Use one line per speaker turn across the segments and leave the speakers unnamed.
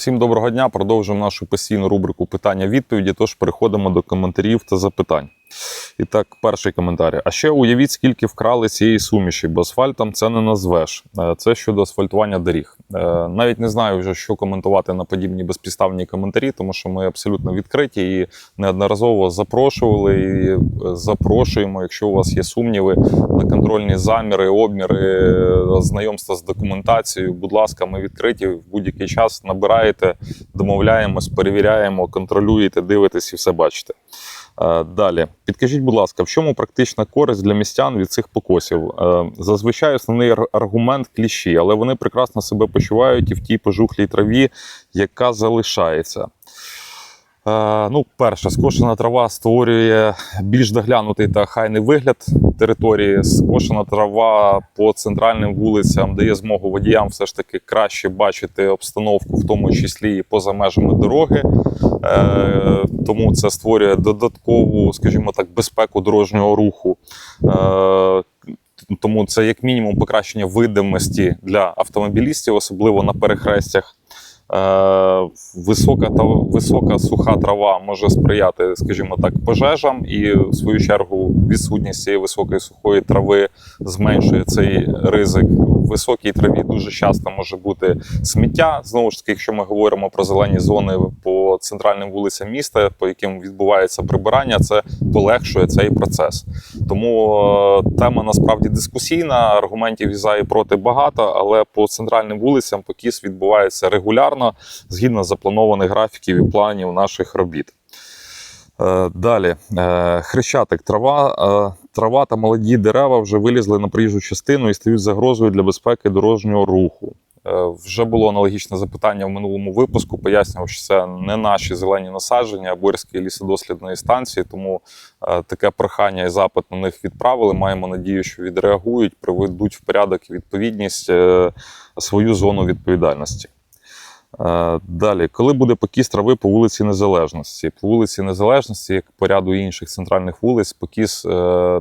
Всім доброго дня. Продовжуємо нашу постійну рубрику питання-відповіді. Тож переходимо до коментарів та запитань. І так, перший коментар. А ще уявіть, скільки вкрали цієї суміші, бо асфальтом це не назвеш. Е, Це щодо асфальтування доріг. Е, Навіть не знаю вже, що коментувати на подібні безпідставні коментарі, тому що ми абсолютно відкриті і неодноразово запрошували і е, запрошуємо, якщо у вас є сумніви на контрольні заміри, обміри, знайомства з документацією. Будь ласка, ми відкриті в будь-який час. Набираєте, домовляємось, перевіряємо, контролюєте, дивитесь і все бачите. Е, Далі, підкажіть, будь ласка, в чому практична користь для містян від цих покосів? Е, Зазвичай основний аргумент кліщі, але вони прекрасно себе почувають і в тій пожухлій траві, яка залишається. Е, Ну, перше, скошена трава створює більш доглянутий та хайний вигляд території. Скошена трава по центральним вулицям дає змогу водіям все ж таки краще бачити обстановку, в тому числі і поза межами дороги. Е, Тому це створює додаткову, скажімо так, безпеку дорожнього руху. Е, Тому це як мінімум покращення видимості для автомобілістів, особливо на перехрестях. Е, Висока та висока суха трава може сприяти, скажімо так, пожежам, і в свою чергу відсутність цієї високої сухої трави зменшує цей ризик. Високій траві дуже часто може бути сміття. Знову ж таки, якщо ми говоримо про зелені зони по центральним вулицям міста, по яким відбувається прибирання, це полегшує цей процес. Тому е, тема насправді дискусійна. Аргументів і за і проти багато, але по центральним вулицям покіс відбувається регулярно згідно запланованих графіків і планів наших робіт. Е, Далі, Е, хрещатик, трава, е, трава та молоді дерева вже вилізли на проїжджу частину і стають загрозою для безпеки дорожнього руху. Вже було аналогічне запитання в минулому випуску. Пояснював, що це не наші зелені насадження, а Борської лісодослідної станції. Тому таке прохання і запит на них відправили. Маємо надію, що відреагують, приведуть в порядок відповідність свою зону відповідальності. Е, Далі, коли буде покіс трави по вулиці Незалежності? По вулиці Незалежності, як по ряду інших центральних вулиць, покіс е,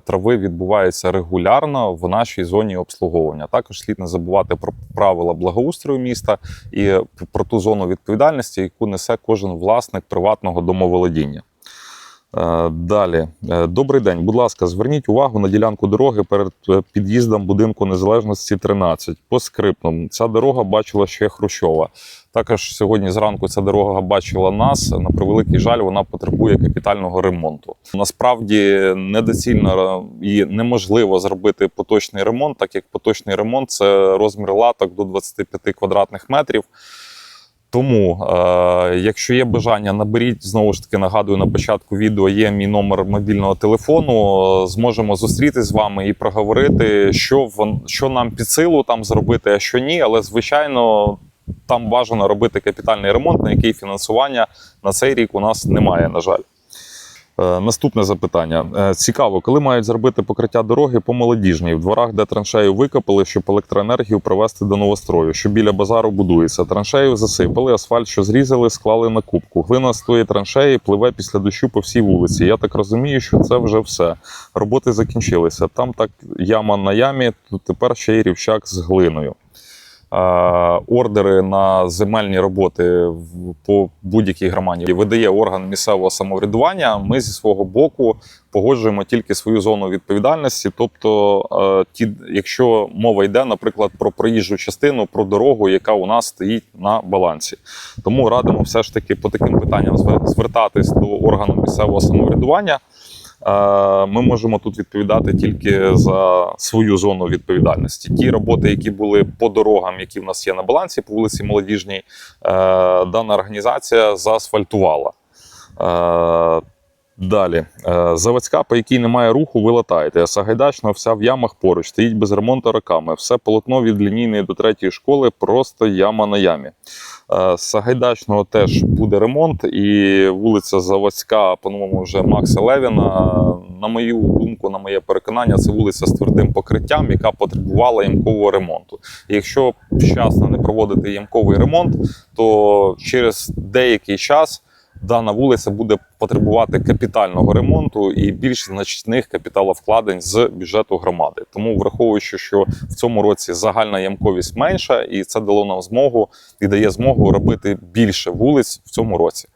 трави відбувається регулярно в нашій зоні обслуговування. Також слід не забувати про правила благоустрою міста і про ту зону відповідальності, яку несе кожен власник приватного домоволодіння. Е, Далі, Е, добрий день. Будь ласка, зверніть увагу на ділянку дороги перед е, під'їздом будинку незалежності 13. По скриптам. Ця дорога бачила ще Хрущова. Також сьогодні зранку ця дорога бачила нас. На превеликий жаль, вона потребує капітального ремонту. Насправді недоцільно і неможливо зробити поточний ремонт, так як поточний ремонт це розмір латок до 25 квадратних метрів. Тому, е, якщо є бажання, наберіть знову ж таки нагадую на початку відео. Є мій номер мобільного телефону. Зможемо зустрітись з вами і проговорити, що вон, що нам під силу там зробити, а що ні. Але звичайно, там бажано робити капітальний ремонт, на який фінансування на цей рік у нас немає. На жаль. Е, Наступне запитання. Е, Цікаво, коли мають зробити покриття дороги по молодіжній, в дворах, де траншею викопали, щоб електроенергію привезти до новострою, що біля базару будується. Траншею засипали, асфальт, що зрізали, склали на кубку. Глина з тої траншеї пливе після дощу по всій вулиці. Я так розумію, що це вже все. Роботи закінчилися. Там так яма на ямі, то тепер ще й рівчак з глиною. Е, Ордери на земельні роботи по будь-якій громаді видає орган місцевого самоврядування. Ми зі свого боку погоджуємо тільки свою зону відповідальності. Тобто, е, ті, якщо мова йде, наприклад, про проїжджу частину, про дорогу, яка у нас стоїть на балансі. Тому радимо все ж таки по таким питанням звертатись до органу місцевого самоврядування. Е, Ми можемо тут відповідати тільки за свою зону відповідальності. Ті роботи, які були по дорогам, які в нас є на балансі по вулиці Молодіжній, е, дана організація заасфальтувала. Далі, Е, заводська, по якій немає руху, ви латаєте. Сагайдачна вся в ямах поруч, стоїть без ремонту роками. Все полотно від лінійної до третьої школи, просто яма на ямі. Е, Сагайдачного теж буде ремонт, і вулиця Заводська, по-новому, вже Макса Левіна. На мою думку, на моє переконання, це вулиця з твердим покриттям, яка потребувала ямкового ремонту. І якщо вчасно не проводити ямковий ремонт, то через деякий час дана вулиця буде потребувати капітального ремонту і більш значних капіталовкладень з бюджету громади. Тому, враховуючи, що в цьому році загальна ямковість менша, і це дало нам змогу і дає змогу робити більше вулиць в цьому році.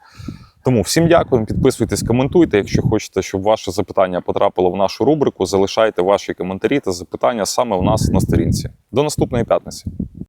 Тому всім дякуємо, підписуйтесь, коментуйте. Якщо хочете, щоб ваше запитання потрапило в нашу рубрику, залишайте ваші коментарі та запитання саме в нас на сторінці. До наступної п'ятниці.